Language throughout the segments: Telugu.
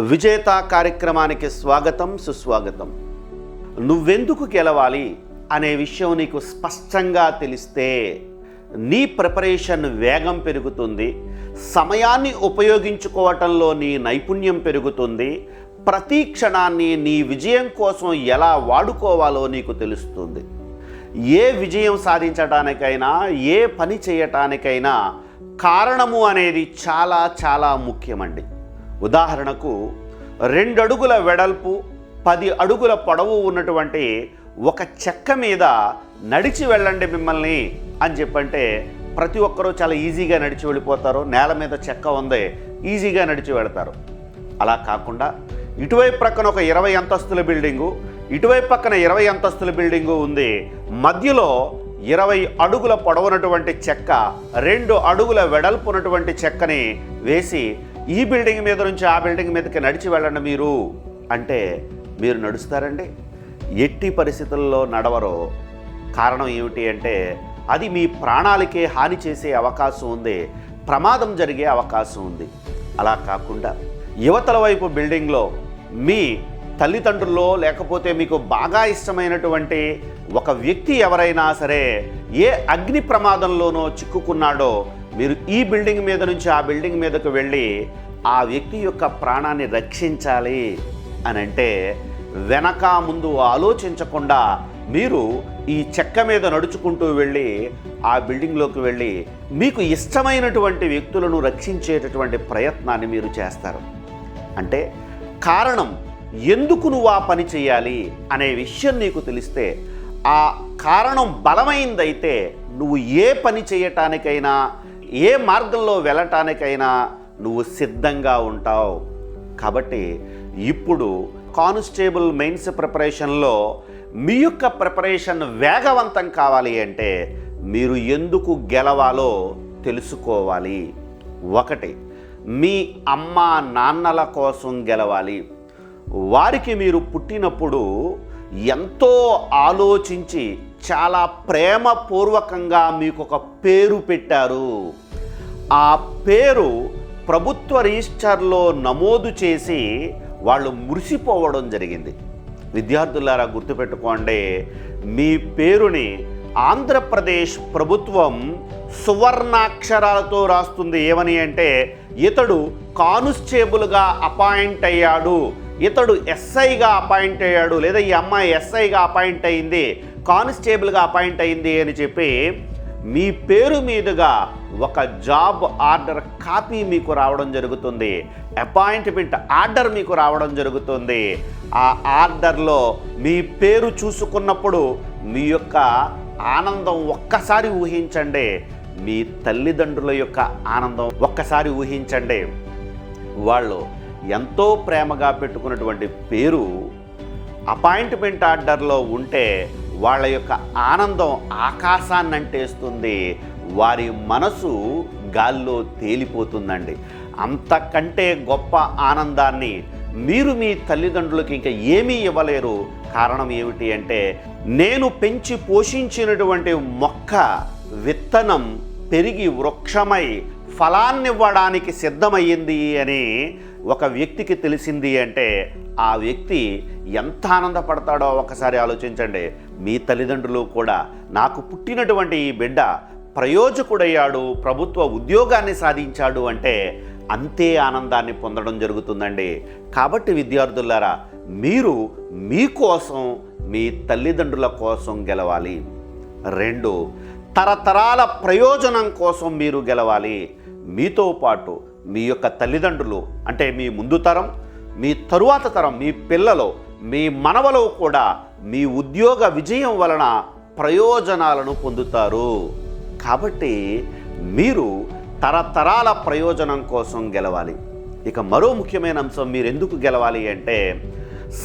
విజేత కార్యక్రమానికి స్వాగతం సుస్వాగతం. నువ్వెందుకు గెలవాలి అనే విషయం నీకు స్పష్టంగా తెలిస్తే నీ ప్రిపరేషన్ వేగం పెరుగుతుంది సమయాన్ని ఉపయోగించుకోవటంలో నీ నైపుణ్యం పెరుగుతుంది ప్రతి క్షణాన్ని నీ విజయం కోసం ఎలా వాడుకోవాలో నీకు తెలుస్తుంది. ఏ విజయం సాధించడానికైనా ఏ పని చేయటానికైనా కారణము అనేది చాలా చాలా ముఖ్యమండి. ఉదాహరణకు రెండు అడుగుల వెడల్పు పది అడుగుల పొడవు ఉన్నటువంటి ఒక చెక్క మీద నడిచి వెళ్ళండి మిమ్మల్ని అని చెప్పంటే ప్రతి ఒక్కరూ చాలా ఈజీగా నడిచి వెళ్ళిపోతారు. నేల మీద చెక్క ఉంది ఈజీగా నడిచి వెళతారు. అలా కాకుండా ఇటువైపు ప్రక్కన ఒక ఇరవై అంతస్తుల బిల్డింగు ఇటువైపు పక్కన ఇరవై అంతస్తుల బిల్డింగు ఉంది. మధ్యలో ఇరవై అడుగుల పొడవునటువంటి చెక్క రెండు అడుగుల వెడల్పు ఉన్నటువంటి చెక్కని వేసి ఈ బిల్డింగ్ మీద నుంచి ఆ బిల్డింగ్ మీదకి నడిచి వెళ్ళండి మీరు. అంటే మీరు నడుస్తారండి. ఎట్టి పరిస్థితుల్లో నడవరో కారణం ఏమిటి అంటే అది మీ ప్రాణాలకే హాని చేసే అవకాశం ఉంది. ప్రమాదం జరిగే అవకాశం ఉంది. అలా కాకుండా యువతల వైపు బిల్డింగ్లో మీ తల్లిదండ్రుల్లో లేకపోతే మీకు బాగా ఇష్టమైనటువంటి ఒక వ్యక్తి ఎవరైనా సరే ఏ అగ్ని ప్రమాదంలోనో చిక్కుకున్నాడో మీరు ఈ బిల్డింగ్ మీద నుంచి ఆ బిల్డింగ్ మీదకు వెళ్ళి ఆ వ్యక్తి యొక్క ప్రాణాన్ని రక్షించాలి అని అంటే వెనక ముందు ఆలోచించకుండా మీరు ఈ చెక్క మీద నడుచుకుంటూ వెళ్ళి ఆ బిల్డింగ్లోకి వెళ్ళి మీకు ఇష్టమైనటువంటి వ్యక్తులను రక్షించేటటువంటి ప్రయత్నాన్ని మీరు చేస్తారు. అంటే కారణం ఎందుకు నువ్వు ఆ పని చేయాలి అనే విషయం నీకు తెలిస్తే ఆ కారణం బలమైందైతే నువ్వు ఏ పని చేయటానికైనా ఏ మార్గంలో వెళ్ళటానికైనా నువ్వు సిద్ధంగా ఉంటావు. కాబట్టి ఇప్పుడు కానిస్టేబుల్ మెయిన్స్ ప్రిపరేషన్లో మీ యొక్క ప్రిపరేషన్ వేగవంతం కావాలి అంటే మీరు ఎందుకు గెలవాలో తెలుసుకోవాలి. ఒకటి మీ అమ్మ నాన్నల కోసం గెలవాలి. వారికి మీరు పుట్టినప్పుడు ఎంతో ఆలోచించి చాలా ప్రేమపూర్వకంగా మీకు ఒక పేరు పెట్టారు. ఆ పేరు ప్రభుత్వ రిజిస్టర్లో నమోదు చేసి వాళ్ళు మురిసిపోవడం జరిగింది. విద్యార్థులారా గుర్తుపెట్టుకోండి మీ పేరుని ఆంధ్రప్రదేశ్ ప్రభుత్వం సువర్ణాక్షరాలతో రాస్తుంది. ఏమని అంటే ఇతడు కానిస్టేబుల్గా అపాయింట్ అయ్యాడు ఇతడు ఎస్ఐగా అపాయింట్ అయ్యాడు లేదా ఈ అమ్మాయి ఎస్ఐగా అపాయింట్ అయింది కానిస్టేబుల్గా అపాయింట్ అయింది అని చెప్పి మీ పేరు మీదుగా ఒక జాబ్ ఆర్డర్ కాపీ మీకు రావడం జరుగుతుంది. అపాయింట్మెంట్ ఆర్డర్ మీకు రావడం జరుగుతుంది. ఆ ఆర్డర్లో మీ పేరు చూసుకున్నప్పుడు మీ యొక్క ఆనందం ఒక్కసారి ఊహించండి. మీ తల్లిదండ్రుల యొక్క ఆనందం ఒక్కసారి ఊహించండి. వాళ్ళు ఎంతో ప్రేమగా పెట్టుకున్నటువంటి పేరు అపాయింట్మెంట్ ఆర్డర్లో ఉంటే వాళ్ళ యొక్క ఆనందం ఆకాశాన్ని అంటేస్తుంది వారి మనసు గాల్లో తేలిపోతుందండి. అంతకంటే గొప్ప ఆనందాన్ని మీరు మీ తల్లిదండ్రులకు ఇంకా ఏమీ ఇవ్వలేరు. కారణం ఏమిటి అంటే నేను పెంచి పోషించినటువంటి మొక్క విత్తనం పెరిగి వృక్షమై ఫలాన్నివ్వడానికి సిద్ధమయ్యింది అని ఒక వ్యక్తికి తెలిసింది అంటే ఆ వ్యక్తి ఎంత ఆనందపడతాడో ఒకసారి ఆలోచించండి. మీ తల్లిదండ్రులు కూడా నాకు పుట్టినటువంటి ఈ బిడ్డ ప్రయోజకుడయ్యాడు ప్రభుత్వ ఉద్యోగాన్ని సాధించాడు అంటే అంతే ఆనందాన్ని పొందడం జరుగుతుందండి. కాబట్టి విద్యార్థులారా మీరు మీకోసం మీ తల్లిదండ్రుల కోసం గెలవాలి. రెండు తరతరాల ప్రయోజనం కోసం మీరు గెలవాలి. మీతో పాటు మీ యొక్క తల్లిదండ్రులు అంటే మీ ముందు తరం మీ తరువాత తరం మీ పిల్లలు మీ మనవలు కూడా మీ ఉద్యోగ విజయం వలన ప్రయోజనాలను పొందుతారు. కాబట్టి మీరు తరతరాల ప్రయోజనం కోసం గెలవాలి. ఇక మరో ముఖ్యమైన అంశం మీరు ఎందుకు గెలవాలి అంటే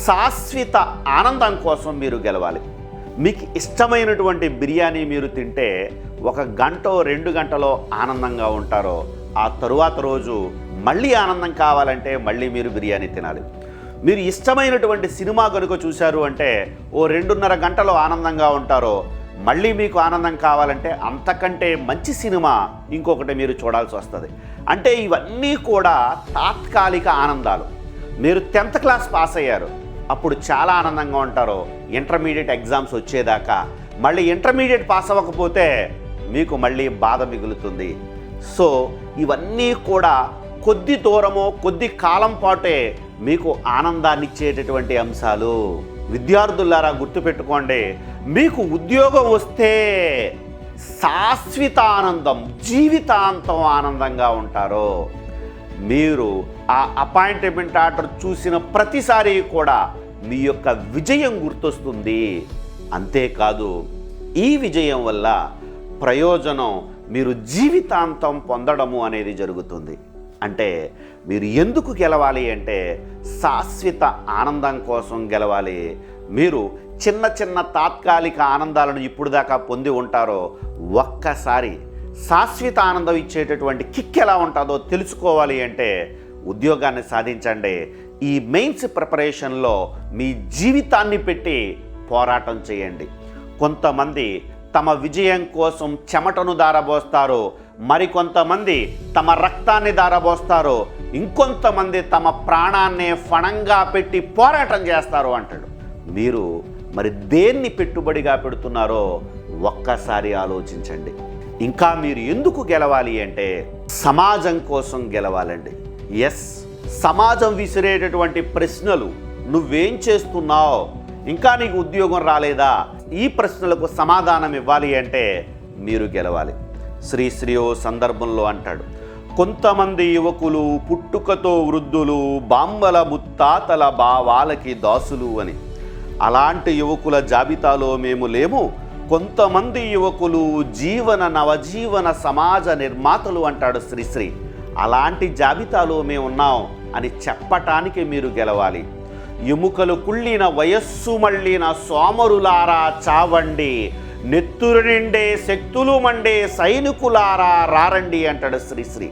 శాశ్వత ఆనందం కోసం మీరు గెలవాలి. మీకు ఇష్టమైనటువంటి బిర్యానీ మీరు తింటే ఒక గంట రెండు గంటలో ఆనందంగా ఉంటారో ఆ తరువాత రోజు మళ్ళీ ఆనందం కావాలంటే మళ్ళీ మీరు బిర్యానీ తినాలి. మీరు ఇష్టమైనటువంటి సినిమా కనుక చూశారు అంటే ఓ రెండున్నర గంటలో ఆనందంగా ఉంటారో మళ్ళీ మీకు ఆనందం కావాలంటే అంతకంటే మంచి సినిమా ఇంకొకటి మీరు చూడాల్సి వస్తుంది. అంటే ఇవన్నీ కూడా తాత్కాలిక ఆనందాలు. మీరు టెన్త్ క్లాస్ పాస్ అయ్యారు. అప్పుడు చాలా ఆనందంగా ఉంటారు. ఇంటర్మీడియట్ ఎగ్జామ్స్ వచ్చేదాకా. మళ్ళీ ఇంటర్మీడియట్ పాస్ అవ్వకపోతే మీకు మళ్ళీ బాధ మిగులుతుంది. సో ఇవన్నీ కూడా కొద్ది దూరమో కొద్ది కాలం పాటే మీకు ఆనందాన్ని ఇచ్చేటటువంటి అంశాలు. విద్యార్థులారా గుర్తుపెట్టుకోండి. మీకు ఉద్యోగం వస్తే శాశ్వత ఆనందం జీవితాంతం ఆనందంగా ఉంటారు. మీరు ఆ అపాయింట్మెంట్ ఆర్డర్ చూసిన ప్రతిసారి కూడా మీ యొక్క విజయం గుర్తొస్తుంది. అంతేకాదు ఈ విజయం వల్ల ప్రయోజనం మీరు జీవితాంతం పొందడము అనేది జరుగుతుంది. అంటే మీరు ఎందుకు గెలవాలి అంటే శాశ్వత ఆనందం కోసం గెలవాలి. మీరు చిన్న చిన్న తాత్కాలిక ఆనందాలను ఇప్పుడు దాకా పొంది ఉంటారో ఒక్కసారి శాశ్వత ఆనందం ఇచ్చేటటువంటి కిక్ ఎలా ఉంటుందో తెలుసుకోవాలి అంటే ఉద్యోగాన్ని సాధించండి. ఈ మెయిన్స్ ప్రిపరేషన్లో మీ జీవితాన్ని పెట్టి పోరాటం చేయండి. కొంతమంది తమ విజయం కోసం చెమటను దారబోస్తారు. మరికొంతమంది తమ రక్తాన్ని దారబోస్తారు. ఇంకొంతమంది తమ ప్రాణాన్ని ఫణంగా పెట్టి పోరాటం చేస్తారు అంటాడు. మీరు మరి దేన్ని పెట్టుబడిగా పెడుతున్నారో ఒక్కసారి ఆలోచించండి. ఇంకా మీరు ఎందుకు గెలవాలి అంటే సమాజం కోసం గెలవాలండి. ఎస్ సమాజం విసిరేటటువంటి ప్రశ్నలు నువ్వేం చేస్తున్నావు? ఇంకా నీకు ఉద్యోగం రాలేదా? ఈ ప్రశ్నలకు సమాధానం ఇవ్వాలి అంటే మీరు గెలవాలి. శ్రీశ్రీ ఓ సందర్భంలో అంటాడు కొంతమంది యువకులు పుట్టుకతో వృద్ధులు బాంబల ముత్తాతల భావాలకి దాసులు అని. అలాంటి యువకుల జాబితాలో మేము లేము. కొంతమంది యువకులు జీవన నవజీవన సమాజ నిర్మాతలు అంటాడు శ్రీశ్రీ అలాంటి జాబితాలో మేము ఉన్నాం అని చెప్పటానికి మీరు గెలవాలి. ఎముకలు కుళ్ళిన వయస్సు మళ్ళిన సోమరులారా చావండి. నెత్తురు నిండే శక్తులు మండే సైనికులారా రారండి అంటాడు శ్రీశ్రీ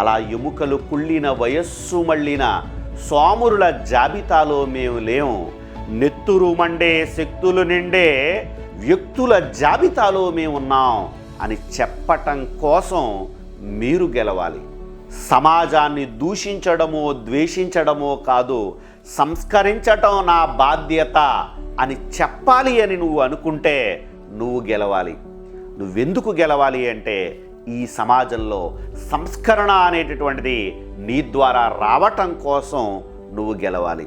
అలా ఎముకలు కుళ్ళిన వయస్సు మళ్ళిన సోమరుల జాబితాలో మేము లేము నెత్తురు మండే శక్తులు నిండే వ్యక్తుల జాబితాలో మేము ఉన్నాం అని చెప్పటం కోసం మీరు గెలవాలి. సమాజాన్ని దూషించడమో ద్వేషించడమో కాదు సంస్కరించటం నా బాధ్యత అని చెప్పాలి అని నువ్వు అనుకుంటే నువ్వు గెలవాలి. నువ్వెందుకు గెలవాలి అంటే ఈ సమాజంలో సంస్కరణ అనేటటువంటిది నీ ద్వారా రావటం కోసం నువ్వు గెలవాలి.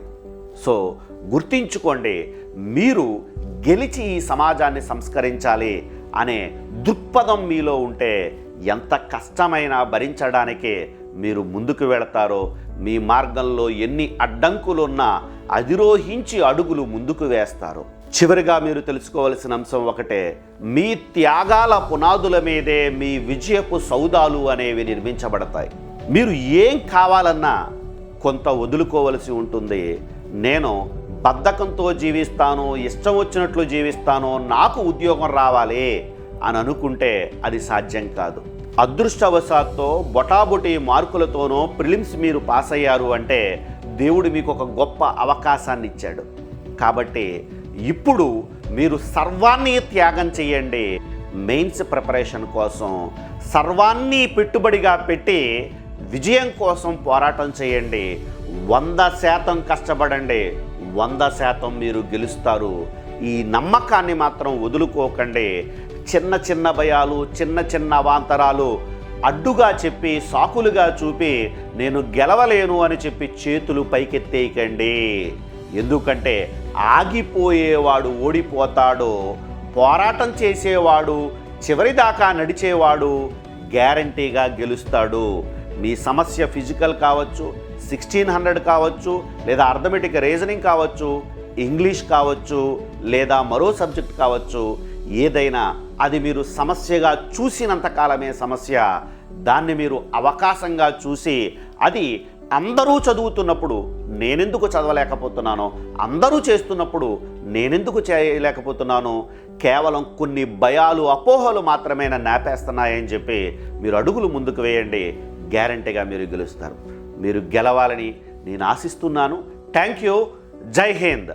సో గుర్తించుకోండి మీరు గెలిచి ఈ సమాజాన్ని సంస్కరించాలి అనే దృక్పథం మీలో ఉంటే ఎంత కష్టమైనా భరించడానికే మీరు ముందుకు వెళతారో మీ మార్గంలో ఎన్ని అడ్డంకులున్నా అధిరోహించి అడుగులు ముందుకు వేస్తారు. చివరిగా మీరు తెలుసుకోవలసిన అంశం ఒకటే మీ త్యాగాల పునాదుల మీదే మీ విజయపు సౌదాలు అనేవి నిర్మించబడతాయి. మీరు ఏం కావాలన్నా కొంత వదులుకోవలసి ఉంటుంది. నేను బద్ధకంతో జీవిస్తాను ఇష్టం వచ్చినట్లు జీవిస్తాను నాకు ఉద్యోగం రావాలి అని అనుకుంటే అది సాధ్యం కాదు. అదృష్టవశాత్తు బొటాబొటి మార్కులతోనో ప్రిలిమ్స్ మీరు పాస్ అయ్యారు అంటే దేవుడు మీకు ఒక గొప్ప అవకాశాన్ని ఇచ్చాడు కాబట్టి ఇప్పుడు మీరు సర్వాన్ని త్యాగం చేయండి. మెయిన్స్ ప్రిపరేషన్ కోసం సర్వాన్ని పెట్టుబడిగా పెట్టి విజయం కోసం పోరాటం చేయండి. వంద శాతం కష్టపడండి. వంద శాతం మీరు గెలుస్తారు. ఈ నమ్మకాన్ని మాత్రం వదులుకోకండి. చిన్న చిన్న భయాలు చిన్న చిన్న అవాంతరాలు అడ్డుగా చెప్పి సాకులుగా చూపి నేను గెలవలేను అని చెప్పి చేతులు పైకెత్తేయకండి. ఎందుకంటే ఆగిపోయేవాడు ఓడిపోతాడు పోరాటం చేసేవాడు చివరిదాకా నడిచేవాడు గ్యారంటీగా గెలుస్తాడు. మీ సమస్య ఫిజికల్ కావచ్చు సిక్స్టీన్ హండ్రెడ్ కావచ్చు లేదా అర్థమెటిక్ రీజనింగ్ కావచ్చు ఇంగ్లీష్ కావచ్చు లేదా మరో సబ్జెక్ట్ కావచ్చు ఏదైనా అది మీరు సమస్యగా చూసినంత కాలమే సమస్య దాన్ని మీరు అవకాశంగా చూసి అది అందరూ చదువుతున్నప్పుడు నేనెందుకు చదవలేకపోతున్నాను అందరూ చేస్తున్నప్పుడు నేనెందుకు చేయలేకపోతున్నాను కేవలం కొన్ని భయాలు అపోహలు మాత్రమే నాపేస్తున్నాయని చెప్పి మీరు అడుగులు ముందుకు వేయండి. గ్యారంటీగా మీరు గెలుస్తారు. మీరు గెలవాలని నేను ఆశిస్తున్నాను. Thank you. జై హింద్.